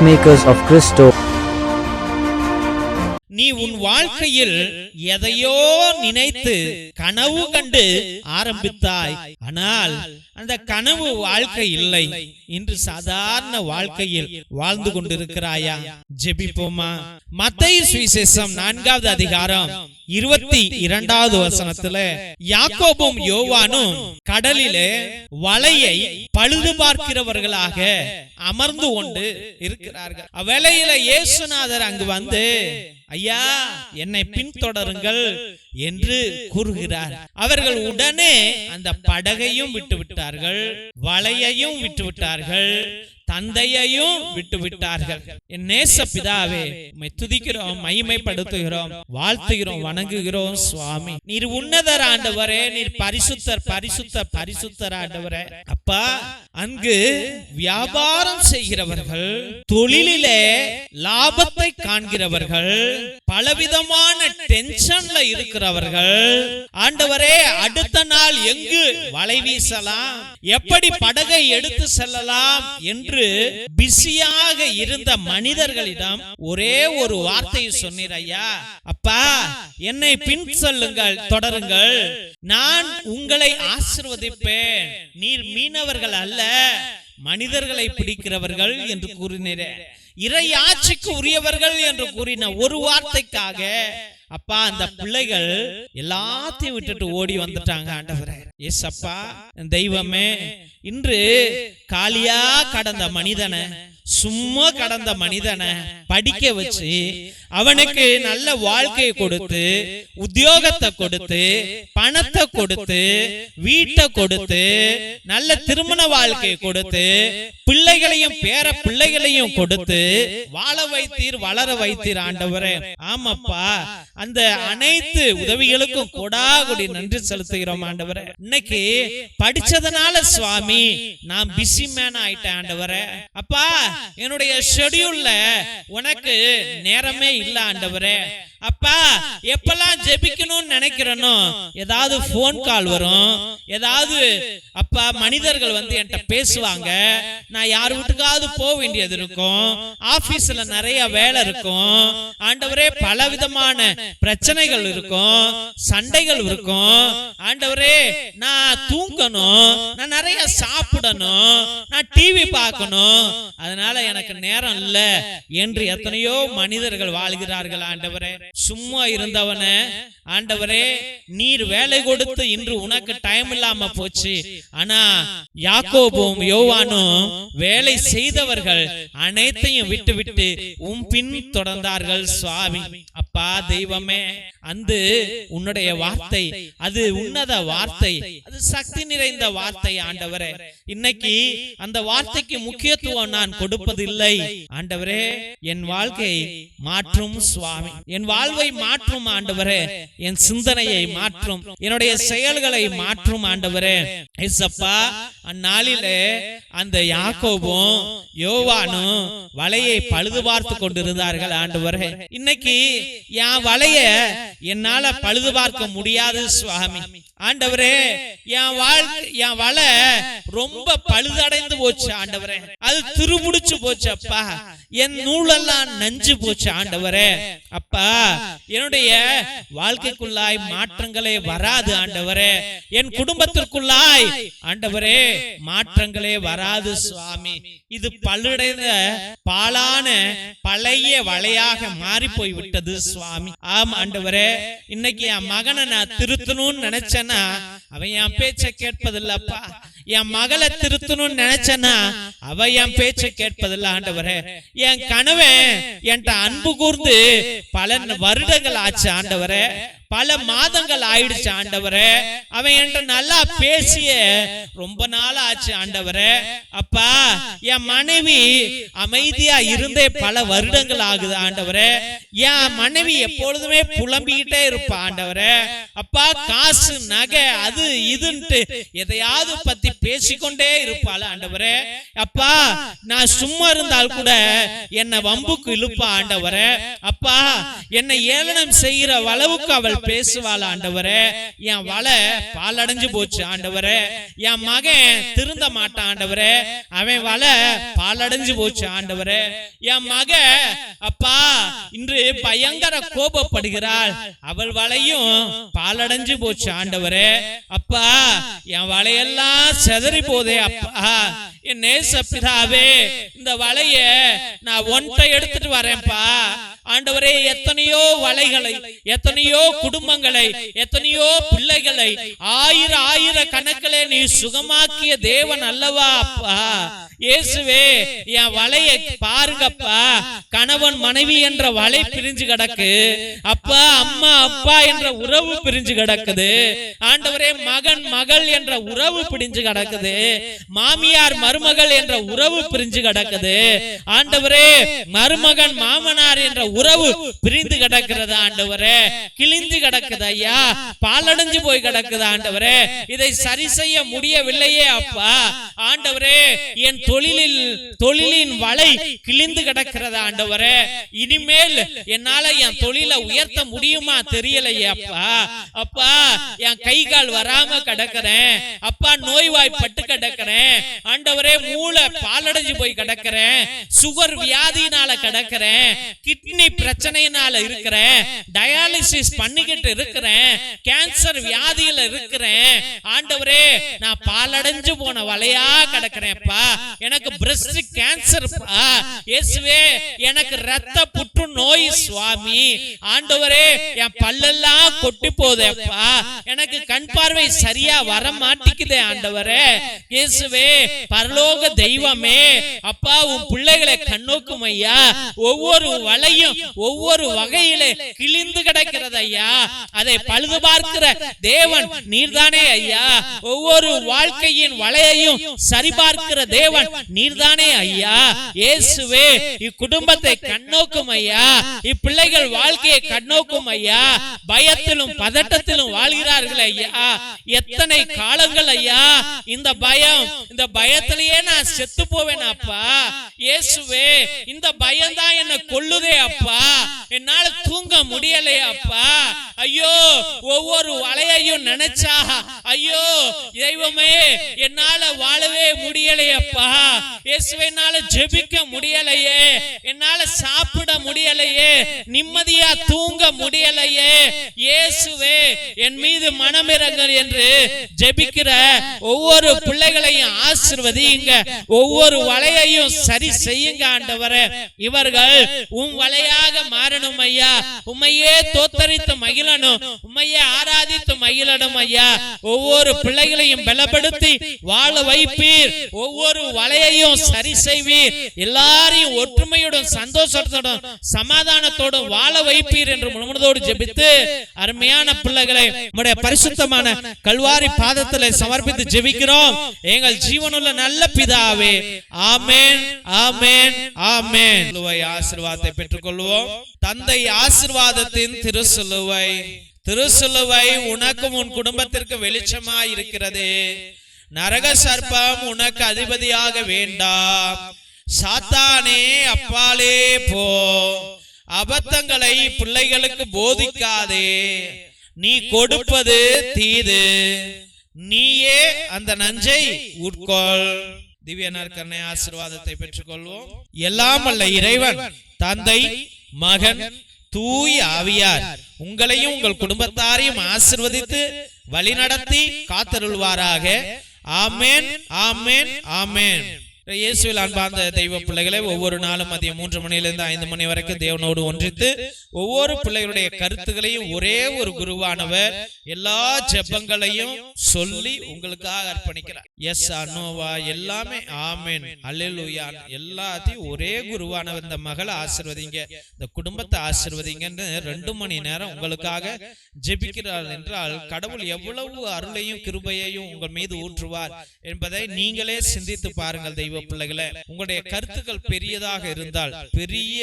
Peacemakers of Christo. நீ உன் வாழ்க்கையில் எதையோ நினைத்து கனவு கண்டு ஆரம்பித்தாய் ஆனால் அந்த கனவு வாழ்க்கை இல்லை. இன்று சாதாரண வாழ்க்கையில் வாழ்ந்து கொண்டிருக்கிறாயா? ஜெபிப்போமா? மத்திய சுவிசேஷம் நான்காவது அதிகாரம் இருபத்தி இரண்டாவது வசனத்துல யாக்கோபும் யோவானும் கடலிலே வலையை பழுது பார்க்கிறவர்களாக அமர்ந்து கொண்டு இருக்கிறார்கள். அவ்வளையில இயேசுநாதர் அங்கு வந்து ஐயா என்னை பின்தொடருங்கள் என்று கூறுகிறார். அவர்கள் உடனே அந்த படகையும் விட்டு விட்டார் விட்டார்கள் வலையையும் விட்டு விட்டார்கள் தந்தையையும் விட்டு விட்டார்கள் என் நேச பிதாவே துதிக்கிறோம் மகிமைப்படுத்துகிறோம் வாழ்த்துகிறோம் வணங்குகிறோம் சுவாமி. நீர் உன்னதர் ஆண்டவரே நீர் பரிசுத்தர் பரிசுத்தர் பரிசுத்தர் ஆண்டவரே. அப்பா அங்கு வியாபாரம் செய்கிறவர்கள் தொழிலிலே லாபத்தை காண்கிறவர்கள் பலவிதமான டென்ஷன்ல இருக்கிறவர்கள். ஆண்டவரே அடுத்த நாள் எங்கு வலை வீசலாம்? எப்படி படகை எடுத்து செல்லலாம்? என்று பிஸியாக இருந்த மனிதர்களிடம் ஒரே ஒரு வார்த்தையை சொன்னீர் ஐயா அப்பா என்னை பின் சொல்லுங்கள் தொடருங்கள். நான் உங்களை ஆசிர்வதிப்பேன். நீர் மீனவர்கள் அல்ல மனிதர்களை பிடிக்கிறவர்கள் என்று கூறினீரே. இறை ஆட்சிக்கு உரியவர்கள் என்று கூறின ஒரு வார்த்தைக்காக அப்பா அந்த பிள்ளைகள் எல்லாத்தையும் விட்டுட்டு ஓடி வந்துட்டாங்க ஆண்டவரே. எஸ் அப்பா தெய்வமே இன்று காலியா கடந்த மனிதனை சும்மா கடந்த மனிதனை படிக்க வச்சு அவனுக்கு நல்ல வாழ்க்கையை கொடுத்து உத்தியோகத்தை கொடுத்து பணத்தை கொடுத்து வீட்டை கொடுத்து நல்ல திருமண வாழ்க்கையை கொடுத்து பிள்ளைகளையும் பேர பிள்ளைகளையும் கொடுத்து வாழ வைத்தீர் வளர வைத்தீர் ஆண்டவரே. ஆமாப்பா. அந்த அனைத்து உதவிகளுக்கும் கொடாகுடி நன்றி செலுத்துகிறோம் ஆண்டவரே. இன்னைக்கு படிச்சதுனால சுவாமி நான் பிஸி மேன் ஆயிட்டேன் ஆண்டவரே. அப்பா என்னுடைய ஷெட்யூல்ல உனக்கு நேரமே இல்ல ஆண்டவரே. அப்பா எப்பெல்லாம் ஜெபிக்கணும்னு நினைக்கிறனோ ஏதாவது போன் கால் வரும் ஏதாவது அப்பா மனிதர்கள் வந்து என்கிட்ட பேசுவாங்க. நான் யார் வீட்டுக்காவது போக வேண்டியது இருக்கும். ஆபீஸ்ல நிறைய வேலை இருக்கும். ஆண்டவரே பல விதமான பிரச்சனைகள் இருக்கும். சண்டைகள் இருக்கும். ஆண்டவரே நான் தூங்கணும். நான் நிறைய சாப்பிடணும். நான் டிவி பார்க்கணும். அதனால எனக்கு நேரம் இல்ல என்று எத்தனையோ மனிதர்கள் வாழ்கிறார்கள். ஆண்டவரே. சும்மா இருந்தவன ஆண்டவரே நீர் வேலை கொடுத்து இன்று உனக்கு டைம் இல்லாம போச்சு. ஆனா யாக்கோபும் யோவானும் வேலை செய்தவர்கள் அனைத்தையும் விட்டு விட்டு உன் பின் தொடர்ந்தார்கள் சுவாமி. அப்பா தெய்வமே அந்த உன்னுடைய வார்த்தை அது உன்னத வார்த்தை அது சக்தி நிறைந்த வார்த்தை ஆண்டவரே. இன்னைக்கு அந்த வார்த்தைக்கு முக்கியத்துவம் நான் கொடுப்பதில்லை. ஆண்டவரே என் வாழ்க்கை மாற்றும் சுவாமி. என் வாழ்வை மாற்றும் ஆண்டவரே. என் சிந்தனையை மாற்றும். என்னுடைய செயல்களை மாற்றும் ஆண்டவரே. ஏசப்பா அந்நாளிலே அந்த யாக்கோபும் யோவானும் வலையை பழுது பார்த்து கொண்டிருந்தார்கள் ஆண்டவரே. இன்னைக்கு என் வலைய என்னால பழுது பார்க்க முடியாது சுவாமி. ஆண்டவரே என் வாழ் என் வலை ரொம்ப பழுதடைந்து போச்சு ஆண்டவரே. அது துருபுடிச்சு போச்சு அப்பா. என் நூலெல்லாம் நஞ்சு போச்சு ஆண்டவரே. அப்பா என்னுடைய வாழ்க்கைக்குள்ளாய் மாற்றங்களே வராது ஆண்டவரே. என் குடும்பத்திற்குள்ளாய் ஆண்டவரே மாற்றங்களே வராது சுவாமி. இது பழுடைந்த பாலான பழைய வலையாக மாறி போய் விட்டது சுவாமி. ஆம் ஆண்டவரே. இன்னைக்கு என் மகனை நான் திருத்தணும்னு நினைச்சேன்னா அவன் என் பேச்ச கேட்பதில்லப்பா. என் மகளை திருத்தணும்னு நினைச்சேன்னா அவ என் பேச்ச கேட்பதில்ல ஆண்டவரே. என் கணவன் என்கிட்ட அன்பு கூர்ந்து பல வருடங்கள் ஆச்சு ஆண்டவரே. பல மாதங்கள் ஆயிடுச்சு ஆண்டவரே. அவன் என்கிட்ட நல்லா பேசிய ரொம்ப நாள் ஆச்சு ஆண்டவரே. அப்பா என் மனைவி அமைதியா இருந்தே பல வருடங்கள் ஆகுது ஆண்டவரே. என் மனைவி எப்பொழுதுமே புலம்பிக்கிட்டே இருப்பா ஆண்டவரே. அப்பா காசு நகை அது இதுன்ட்டு எதையாவது பத்தி பேசிக்கொண்டே இருப்பாள் ஆண்டவரே. அப்பா நான் சும்மா இருந்தால் கூட என்னை வம்புக்கு இழுப்பா ஆண்டவரே. அப்பா என்னை ஏளனம் செய்கிற அளவுக்கு அவள் பேசுவாள் ஆண்டவரே. என் வலை பாலடைஞ்சு போச்சு ஆண்டவரே. என் மகன் திருந்த மாட்டான் ஆண்டவரே. அவன் வலை பாலடைஞ்சு போச்சு ஆண்டவரே. என் மக அப்பா இன்று பயங்கர கோபப்படுகிறாள். அவள் வலையும் பாலடைஞ்சு போச்சு ஆண்டவரே. அப்பா என் வலையெல்லாம் செதறி போதே அப்பா. என் நேச பிதாவே இந்த வலைய நான் ஒன்றை எடுத்துட்டு வரேன்ப்பா. ஆண்டவரே எத்தனையோ வலைகளை எத்தனையோ குடும்பங்களை எத்தனையோ பிள்ளைகளை ஆயிர ஆயிர கணக்கிலே நீ சுகமாக்கிய தேவன் அல்லவா அப்பா? இயேசுவே என் வலையை பாருங்கப்பா. கணவன் மனைவி என்ற வலை பிரிஞ்சு கிடக்கு. அப்பா அம்மா அப்பா என்ற உறவு பிரிஞ்சு கிடக்குது. ஆண்டவரே மகன் மகள் என்ற உறவு பிரிஞ்சு கிடக்குது. மாமியார் மருமகள் என்ற உறவு பிரிஞ்சு கிடக்குது. ஆண்டவரே மருமகன் மாமனார் என்ற உறவு பிரிந்து கிடக்கிறது ஆண்டவரே கிழிந்து கிடக்குது ஐயா. பாலடைஞ்சு போய் கிடக்குது ஆண்டவரே. இதை சரி செய்ய முடியவில்லையே அப்பா. ஆண்டவரே என் தொழிலில் தொழிலின் வலை கிழிந்து கிடக்கிறத ஆண்டவரே? இனிமேல் என்னால என் தொழிலை உயர்த்த முடியுமா தெரியலையே அப்பா. அப்பா என் கை கால் வராம கிடக்கிறேன். அப்பா நோய்வாய்ப்பட்டு கிடக்கிறேன். ஆண்டவரே மூளை பாலடைஞ்சு போய் கிடக்கிறேன். சுகர் வியாதியினால கிடக்கிறேன். கிட்னி பிரச்சனையினால இருக்கிறேன். டயாலிசிஸ் பண்ணிக்கிட்டு இருக்கிறேன். கேன்சர் வியாதியில இருக்கிறேன். ஆண்டவரே நான் பாலடைஞ்சு போன வலையா கிடக்கிறேன்ப்பா எனக்கு பிரஸ்ட் கேன்சர் இயேசுவே எனக்கு ரத்த புற்று நோய் சுவாமி ஆண்டவரே என் பல்லெல்லாம் கொட்டி போதேப்பா. எனக்கு கண் பார்வை சரியா வர மாட்டேங்குதே ஆண்டவரே. இயேசுவே பரலோக தெய்வமே. அப்பா உன் பிள்ளைகளை கண்ணோக்கும் ஐயா. ஒவ்வொரு வலையும் ஒவ்வொரு வகையிலே கிழிந்து கிடக்கிறது ஐயா. அதை பழுது பார்க்கிற தேவன் நீர்தானே ஐயா. ஒவ்வொரு வாழ்க்கையின் வலையையும் சரிபார்க்கிற தேவன் நீர்தானே ஐயா? இயேசுவே இக்குடும்பத்தை கண்ணோக்கும் ஐயா. இப்பிள்ளைகள் வாழ்க்கையை கண்ணோக்கும் ஐயா. பயத்திலும் பதட்டத்திலும் வாழ்கிறார்கள் ஐயா. எத்தனை காலங்கள் ஐயா? இந்த பயம் இந்த பயத்திலேயே நான் செத்து போவேன் அப்பா. இயேசுவே இந்த பயம் தான் என்ன கொல்லுதே அப்பா. என்னால தூங்க முடியலையே அப்பா. ஐயோ ஒவ்வொரு வலையையும் நினைச்சா ஐயோ தெய்வமே என்னால வாழவே முடியலையப்பா இயேசுவே ஜெபிக்க முடியலையே. என்னால சாப்பிட முடியலையே. நிம்மதியா தூங்க முடியலையே. இயேசுவே என் மீது மனமிறங்கள் என்று ஜெபிக்கிற ஒவ்வொரு பிள்ளைகளையும் ஆசிர்வதிங்க ஒவ்வொரு வலையையும் சரி செய்யுங்க ஆண்டவரே. இவர்கள் உன் வலையாக மாறணும் ஐயா. உம்மையே தோத்தரித்து மகிழணும். உம்மையே ஆராதித்து மகிழணும் ஐயா. ஒவ்வொரு பிள்ளைகளையும் பலப்படுத்தி வாழ வைப்பீர். ஒவ்வொரு வலையையும் சரி செய்வீர். எல்லாரையும் ஒற்றுமையுடன் சந்தோஷத்தோடும் சமாதானத்தோடும் வாழ வைப்பீர் என்று முழுமனதோடு ஜெபித்து அருமையான பிள்ளைகளை நம்முடைய பரிசுத்தமான கல்வாரி பாதத்தில் சமர்ப்பித்து ஜெபிக்கிறோம். எங்கள் ஜீவனுள்ள நல்ல பிதாவே. ஆமேன் ஆமேன் ஆமேன். சிலுவை ஆசீர்வாதத்தை பெற்றுக்கொள்வோம். தந்தை ஆசிர்வாதத்தின் திருசுலுவை திருசிலுவை உனக்கும் உன் குடும்பத்திற்கு வெளிச்சமாய் இருக்கிறது நரக சர்ப்பம் உனக்கு அதிபதியாக வேண்டாம். சாத்தானே அப்பாலே போ. அபத்தங்களை பிள்ளைகளுக்கு போதிக்காதே. நீ கொடுப்பது தீது. நீயே அந்த நஞ்சை உட்கொள். திவ்ய நற்கரணை ஆசீர்வாதத்தை பெற்றுக்கொள்வோம். எல்லாம் அல்ல இறைவன் தந்தை மகன் தூய் ஆவியார். உங்களையும் உங்கள் குடும்பத்தாரையும் ஆசிர்வதித்து வழிநடத்தி காத்தருள்வாராக. ஆமென் ஆமென் ஆமென் இயேசுவில் அன்பார்ந்த தெய்வ பிள்ளைகளை ஒவ்வொரு நாளும் மதியம் மூன்று மணியிலிருந்து ஐந்து மணி வரைக்கும் தேவனோடு ஒன்றித்து ஒவ்வொரு பிள்ளைகளுடைய கருத்துக்களையும் ஒரே ஒரு குருவானவர் எல்லா ஜெபங்களையும் சொல்லி உங்களுக்காக அர்ப்பணிக்கிறார். எஸ் அனோவா எல்லாமே ஆமென். அல்லேலூயா எல்லாத்தையும் ஒரே குருவானவர் இந்த மகளை ஆசிர்வதிங்க. இந்த குடும்பத்தை ஆசிர்வதிங்கன்னு ரெண்டு மணி நேரம் உங்களுக்காக ஜெபிக்கிறார் என்றால் கடவுள் எவ்வளவு அருளையும் கிருபையையும் உங்கள் மீது ஊற்றுவார் என்பதை நீங்களே சிந்தித்து பாருங்கள் தெய்வ பிள்ளைகளே. உங்களுடைய கருத்துக்கள் பெரியதாக இருந்தால் பெரிய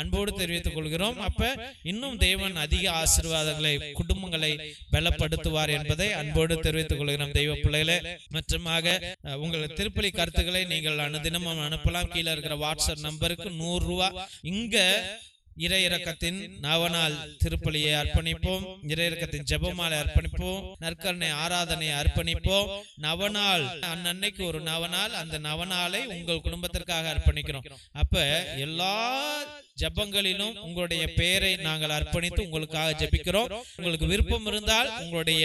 அன்போடு தெரிவித்துக் கொள்கிறோம். அப்ப இன்னும் தேவன் அதிக ஆசீர்வாதங்களை குடும்பங்களை பலப்படுத்துவார் என்பதை அன்போடு தெரிவித்துக் கொள்கிறோம். தெய்வ பிள்ளைகளே மற்றுமாக உங்கள் திருப்பலி கருத்துக்களை நீங்கள் அனுதினமும் அனுப்பலாம். கீழே இருக்கிற வாட்ஸ்அப் நம்பருக்கு நூறு ரூபா. இங்க இறை இறக்கத்தின் நவநாள் திருப்பலியை அர்ப்பணிப்போம். இறை இறக்கத்தின் ஜெபமாலை அர்ப்பணிப்போம். நற்கருணை ஆராதனை அர்ப்பணிப்போம். நவநாள் அன்னன்னைக்கு ஒரு நவநாள் அந்த நவநாளை உங்கள் குடும்பத்திற்காக அர்ப்பணிக்கிறோம். அப்ப எல்லா ஜெபங்களிலும் உங்களுடைய பெயரை நாங்கள் அர்ப்பணித்து உங்களுக்காக ஜெபிக்கிறோம். உங்களுக்கு விருப்பம் இருந்தால் உங்களுடைய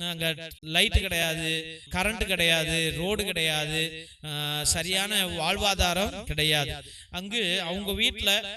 அங்க லைட் கிடையாது கரண்ட் கிடையாது ரோடு கிடையாது சரியான வாழ்வாதாரம் கிடையாது. அங்கு அவங்க வீட்டில்